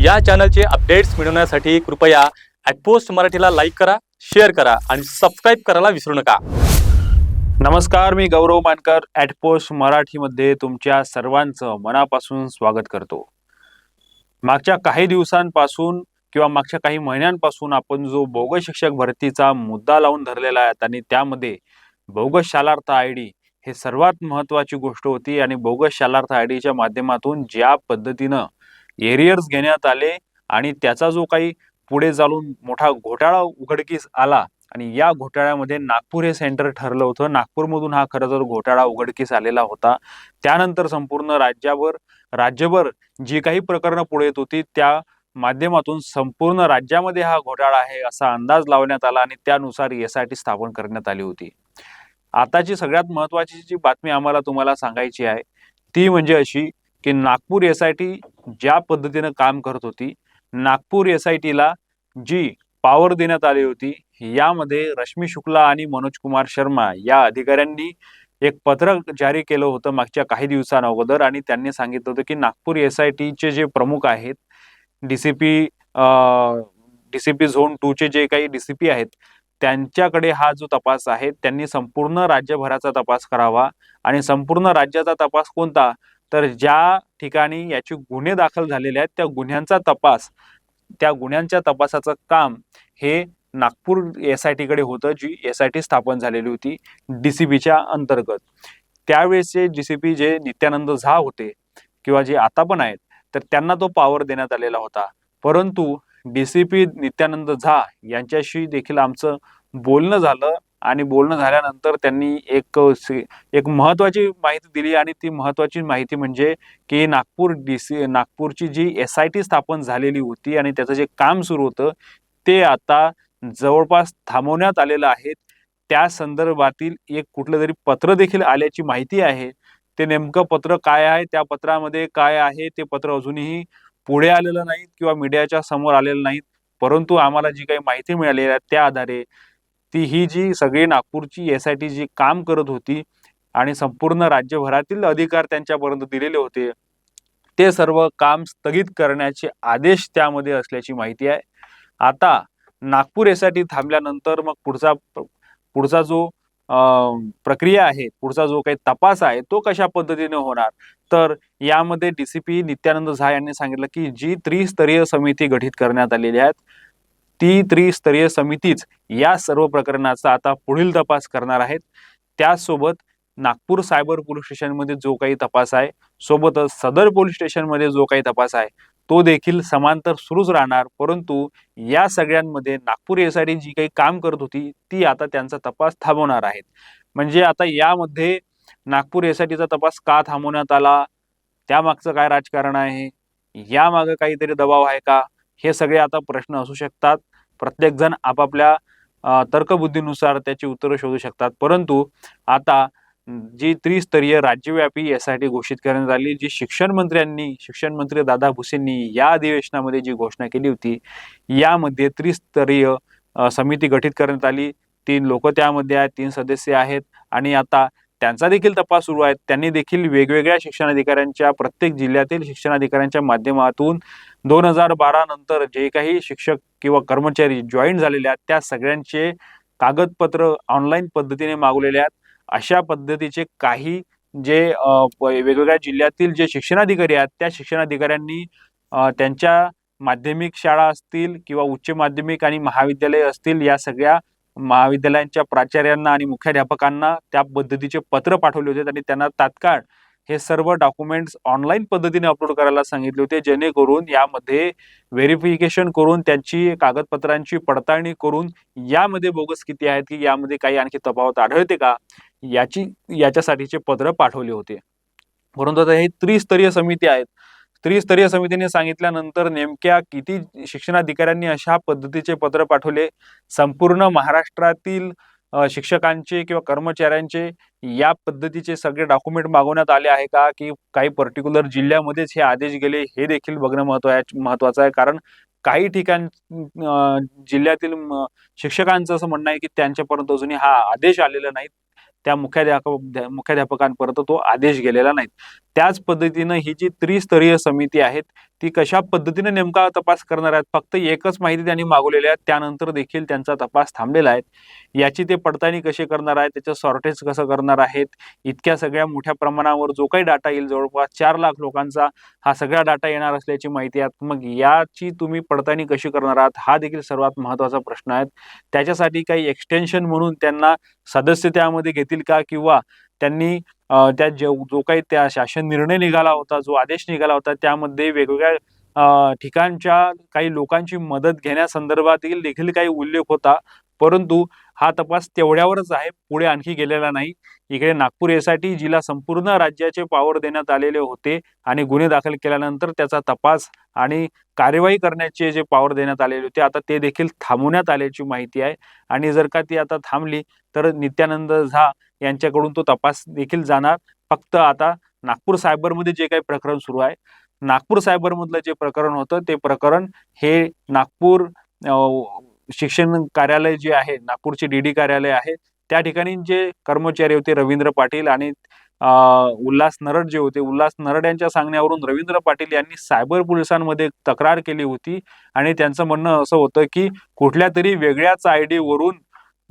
या चॅनलचे अपडेट्स मिळवण्यासाठी कृपया ॲटपोस्ट मराठीला लाईक करा शेअर करा आणि सबस्क्राईब करायला विसरू नका. नमस्कार मी गौरव मानकर ॲटपोस्ट मराठीमध्ये तुमच्या सर्वांचं मनापासून स्वागत करतो. मागच्या काही दिवसांपासून किंवा मागच्या काही महिन्यांपासून आपण जो बोगस शिक्षक भरतीचा मुद्दा लावून धरलेला आहे आणि त्यामध्ये बोगस शालार्थ आय डी हे सर्वात महत्त्वाची गोष्ट होती आणि बोगस शालार्थ आय डीच्या माध्यमातून ज्या पद्धतीनं एरियर्स घेण्यात आले आणि त्याचा जो काही पुढे चालून मोठा घोटाळा उघडकीस आला आणि या घोटाळ्यामध्ये नागपूर हे सेंटर ठरलं होतं. नागपूरमधून हा खरं तर घोटाळा उघडकीस आलेला होता. त्यानंतर संपूर्ण राज्यावर राज्यभर जी काही प्रकरणं पुढे येत होती त्या माध्यमातून संपूर्ण राज्यामध्ये हा घोटाळा आहे असा अंदाज लावण्यात आला आणि त्यानुसार एस आय टी स्थापन करण्यात आली होती. आताची सगळ्यात महत्वाची जी बातमी आम्हाला तुम्हाला सांगायची आहे ती म्हणजे अशी की नागपूर एस आय टी ज्या पद्धतीनं काम करत होती नागपूर एस आय टीला जी पॉवर देण्यात आली होती यामध्ये रश्मी शुक्ला आणि मनोज कुमार शर्मा या अधिकाऱ्यांनी एक पत्रक जारी केलं होतं मागच्या काही दिवसांअगोदर आणि त्यांनी सांगितलं होतं की नागपूर एस आय टीचे जे प्रमुख आहेत D C P D C P zone टूचे जे काही डी सी पी आहेत त्यांच्याकडे हा जो तपास आहे त्यांनी संपूर्ण राज्यभराचा तपास करावा आणि संपूर्ण राज्याचा तपास कोणता? तर ज्या ठिकाणी याचे गुन्हे दाखल झालेले आहेत त्या गुन्ह्यांचा तपास त्या गुन्ह्यांच्या तपासाचं काम हे नागपूर एस आय टीकडे होतं जी एस आय टी स्थापन झालेली होती डी सी बीच्या अंतर्गत. त्यावेळेसचे डी सी पी जे नित्यानंद झा होते किंवा जे आता पण आहेत तर त्यांना तो पॉवर देण्यात आलेला होता. परंतु डी सी पी नित्यानंद झा यांच्याशी देखील आमचं बोलणं झालं. आणि बोलणं झाल्यानंतर त्यांनी एक एक महत्वाची माहिती दिली आणि ती महत्वाची माहिती म्हणजे की नागपूर डी सी नागपूरची जी एस आय टी स्थापन झालेली होती आणि त्याचं जे काम सुरू होतं ते आता जवळपास थांबवण्यात आलेलं आहे. त्या संदर्भातील एक कुठलं तरी पत्र देखील आल्याची माहिती आहे. ते नेमकं पत्र काय आहे? त्या पत्रामध्ये काय आहे? ते पत्र अजूनही पुढे आलेलं नाही किंवा मीडियाच्या समोर आलेलं नाहीत. परंतु आम्हाला जी काही माहिती मिळाली आहे त्या आधारे ती ही जी सगळी नागपूरची एस आय टी जी काम करत होती आणि संपूर्ण राज्यभरातील अधिकार त्यांच्यापर्यंत दिलेले होते ते सर्व काम स्थगित करण्याचे आदेश त्यामध्ये असल्याची माहिती आहे. आता नागपूर एस आय टी थांबल्यानंतर मग पुढचा पुढचा जो अं, प्रक्रिया आहे पुढचा जो काही तपास आहे तो कशा पद्धतीने होणार? तर यामध्ये डीसीपी नित्यानंद झा यांनी सांगितलं की जी त्रिस्तरीय समिती गठीत करण्यात आलेली आहे ती त्रिस्तरीय समितीच या सर्व प्रकरणाचा आता पुढील तपास करणार आहेत. त्यासोबत नागपूर सायबर पोलीस स्टेशनमध्ये जो काही तपास आहे सोबतच सदर पोलीस स्टेशनमध्ये जो काही तपास आहे तो देखील समांतर सुरूच राहणार. परंतु या सगळ्यांमध्ये नागपूर एस आय टी जी काही काम करत होती ती आता त्यांचा तपास थांबवणार आहेत. म्हणजे आता यामध्ये नागपूर एस आय टीचा तपास का थांबवण्यात आला? त्यामागचं काय राजकारण आहे? यामागं काहीतरी दबाव आहे का? हे सगळे आता प्रश्न असू शकतात. प्रत्येकजण आपापल्या तर्कबुद्धीनुसार त्याची उत्तरं शोधू शकतात. परंतु आता जी त्रिस्तरीय राज्यव्यापी एस आय टी घोषित करण्यात आली जी शिक्षण मंत्र्यांनी शिक्षण मंत्री दादा भुसेंनी या अधिवेशनामध्ये जी घोषणा केली होती यामध्ये त्रिस्तरीय समिती गठीत करण्यात आली. तीन लोक त्यामध्ये आहेत तीन सदस्य आहेत. आणि आता त्यांचा देखील तपास सुरू आहे. त्यांनी देखील वेगवेगळ्या शिक्षणाधिकाऱ्यांच्या प्रत्येक जिल्ह्यातील शिक्षणाधिकाऱ्यांच्या माध्यमातून दोन हजार बारा नंतर जे काही शिक्षक किंवा कर्मचारी जॉईन झालेले आहेत त्या सगळ्यांचे कागदपत्र ऑनलाईन पद्धतीने मागवलेले आहेत. अशा पद्धतीचे काही जे प- वेगवेगळ्या जिल्ह्यातील जे शिक्षणाधिकारी आहेत त्या शिक्षणाधिकाऱ्यांनी त्यांच्या माध्यमिक शाळा असतील किंवा उच्च माध्यमिक आणि महाविद्यालय असतील या सगळ्या महाविद्यालयांच्या प्राचार्यांना आणि मुख्याध्यापकांना त्या पद्धतीचे पत्र पाठवले होते आणि त्यांना तात्काळ हे सर्व डॉक्युमेंट्स ऑनलाईन पद्धतीने अपलोड करायला सांगितले होते जेणेकरून यामध्ये व्हेरिफिकेशन करून त्यांची कागदपत्रांची पडताळणी करून यामध्ये बोगस किती आहेत की यामध्ये काही आणखी तफावत आढळते का याची याच्यासाठीचे पत्र पाठवले होते. परंतु आता हे त्रिस्तरीय समिती आहेत त्रिस्तरीय समितीने सांगितल्यानंतर नेमक्या किती शिक्षणाधिकाऱ्यांनी अशा पद्धतीचे पत्र पाठवले? संपूर्ण महाराष्ट्रातील शिक्षकांचे किंवा कर्मचाऱ्यांचे या पद्धतीचे सगळे डॉक्युमेंट मागवण्यात आले आहे का? की काही पर्टिक्युलर जिल्ह्यामध्येच हे आदेश गेले हे देखील बघणं महत्त्व महत्वाचं आहे. कारण काही ठिकाण जिल्ह्यातील शिक्षकांचं असं म्हणणं आहे की त्यांच्यापर्यंत अजूनही हा आदेश आलेला नाही. त्या मुख्याध्यापक मुख्याध्यापकांपर्यंत तो आदेश गेलेला नाही त्याच पद्धतीनं ही जी त्रिस्तरीय समिती आहेत ती कशा पद्धतीने नेमका तपास करणार आहेत? फक्त एकच माहिती त्यांनी मागवलेली आहे. त्यानंतर देखील त्यांचा तपास थांबलेला आहे. याची ते पडताळणी कशी करणार आहेत? त्याचं सॉर्टेज कसं करणार आहेत? इतक्या सगळ्या मोठ्या प्रमाणावर जो काही डाटा येईल जवळपास चार लाख लोकांचा हा सगळा डाटा येणार असल्याची माहिती आहे. मग याची तुम्ही पडताळणी कशी करणार आहात? हा देखील सर्वात महत्त्वाचा प्रश्न आहे. त्याच्यासाठी काही एक्सटेन्शन म्हणून त्यांना सदस्य त्यामध्ये घेतील का? किंवा त्यांनी त्या जो जो काही त्या शासन निर्णय निघाला होता जो आदेश निघाला होता त्यामध्ये वेगवेगळ्या ठिकाणच्या काही लोकांची मदत घेण्यासंदर्भातील देखील काही उल्लेख होता. परंतु हा तपास तेवढ्यावरच आहे पुढे आणखी गेलेला नाही. इकडे नागपूर एसआयटी जिला संपूर्ण राज्याचे पॉवर देण्यात आलेले होते आणि गुन्हे दाखल केल्यानंतर त्याचा तपास आणि कार्यवाही करण्याचे जे पॉवर देण्यात आलेले होते आता ते देखील थांबवण्यात आल्याची माहिती आहे. आणि जर का ती आता थांबली तर नित्यानंद झा यांच्याकडून तो तपास देखील जाणार. फक्त आता नागपूर सायबरमध्ये जे काही प्रकरण सुरू आहे नागपूर सायबरमधलं जे प्रकरण होतं ते प्रकरण हे नागपूर शिक्षण कार्यालय जे आहे नागपूरचे डी डी कार्यालय आहे त्या ठिकाणी जे कर्मचारी होते रवींद्र पाटील आणि उल्हास नरड जे होते उल्हास नरड यांच्या सांगण्यावरून रवींद्र पाटील यांनी सायबर पोलिसांमध्ये तक्रार केली होती आणि त्यांचं म्हणणं असं होतं की कुठल्या तरी वेगळ्याच आय वरून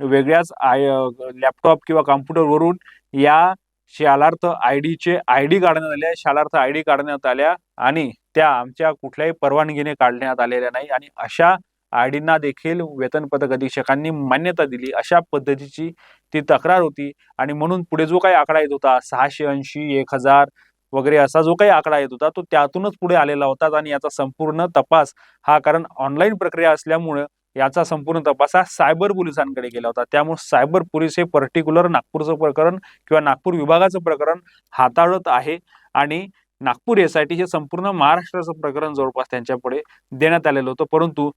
वेगळ्याच आय लॅपटॉप किंवा कॉम्प्युटरवरून या शालार्थ आय डीचे आय डी काढण्यात आल्या शालार्थ आय डी काढण्यात आल्या आणि त्या आमच्या कुठल्याही परवानगीने काढण्यात आलेल्या नाही आणि अशा आयडींना देखील वेतन पथक अधीक्षकांनी मान्यता दिली. अशा पद्धतीची ती तक्रार होती आणि म्हणून पुढे जो काही आकडा येत होता सहाशे ऐंशी एक हजार वगैरे असा जो काही आकडा येत होता तो त्यातूनच पुढे आलेला होता आणि याचा संपूर्ण तपास हा कारण ऑनलाईन प्रक्रिया असल्यामुळं याचा संपूर्ण तपास हा सायबर पोलिसांकडे गेला होता. त्यामुळे सायबर पोलीस हे पर्टिक्युलर नागपूरचं प्रकरण किंवा नागपूर विभागाचं प्रकरण हाताळत आहे आणि नागपूर एस आय टी हे संपूर्ण महाराष्ट्राचं प्रकरण जवळपास त्यांच्यापुढे देण्यात आलेलं होतं. परंतु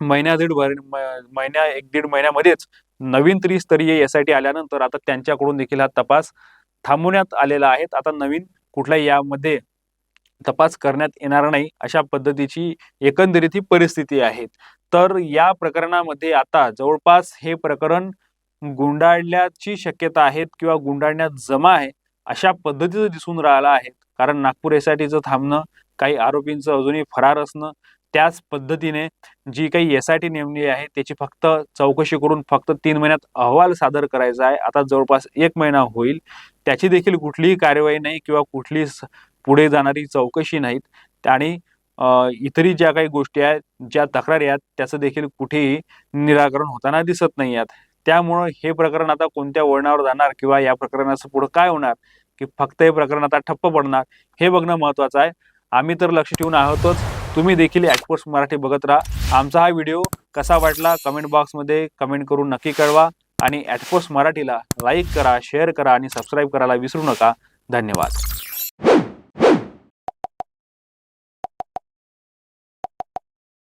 महिन्या दीड महिन्या एक दीड महिन्यामध्येच नवीन त्रिस्तरीय एस आय टी आल्यानंतर आता त्यांच्याकडून देखील हा तपास थांबवण्यात आलेला आहे. आता नवीन कुठल्याही यामध्ये तपास करण्यात येणार नाही अशा पद्धतीची एकंदरीत ही परिस्थिती आहे. तर या प्रकरणामध्ये आता जवळपास हे प्रकरण गुंडाळल्याची शक्यता आहेत किंवा गुंडाळण्यात जमा आहे अशा पद्धतीचं दिसून राहिलं आहे. कारण नागपूर एस आय टीचं थांबणं काही आरोपींचं अजूनही फरार असणं त्याच पद्धतीने जी काही एस आय टी नेमली आहे त्याची फक्त चौकशी करून फक्त तीन महिन्यात अहवाल सादर करायचा आहे. आता जवळपास एक महिना होईल. त्याची देखील कुठलीही कार्यवाही नाही किंवा कुठली स- पुढे जाणारी चौकशी नाहीत. आणि इतरही ज्या काही गोष्टी आहेत ज्या तक्रारी आहेत त्याचं देखील कुठेही निराकरण होताना दिसत नाही आहेत. त्यामुळं हे प्रकरण आता कोणत्या वळणावर जाणार किंवा या प्रकरणाचं पुढं काय होणार की फक्त हे प्रकरण आता ठप्प पडणार हे बघणं महत्त्वाचं आहे. आम्ही तर लक्ष ठेवून आहोतच. तुम्ही देखील ॲक्सपोर्ट्स मराठी बघत राहा. आमचा हा व्हिडिओ कसा वाटला कमेंट बॉक्समध्ये कमेंट करून नक्की कळवा आणि ॲटपोस्ट मराठीला लाईक करा शेअर करा आणि सबस्क्राईब करायला विसरू नका. धन्यवाद.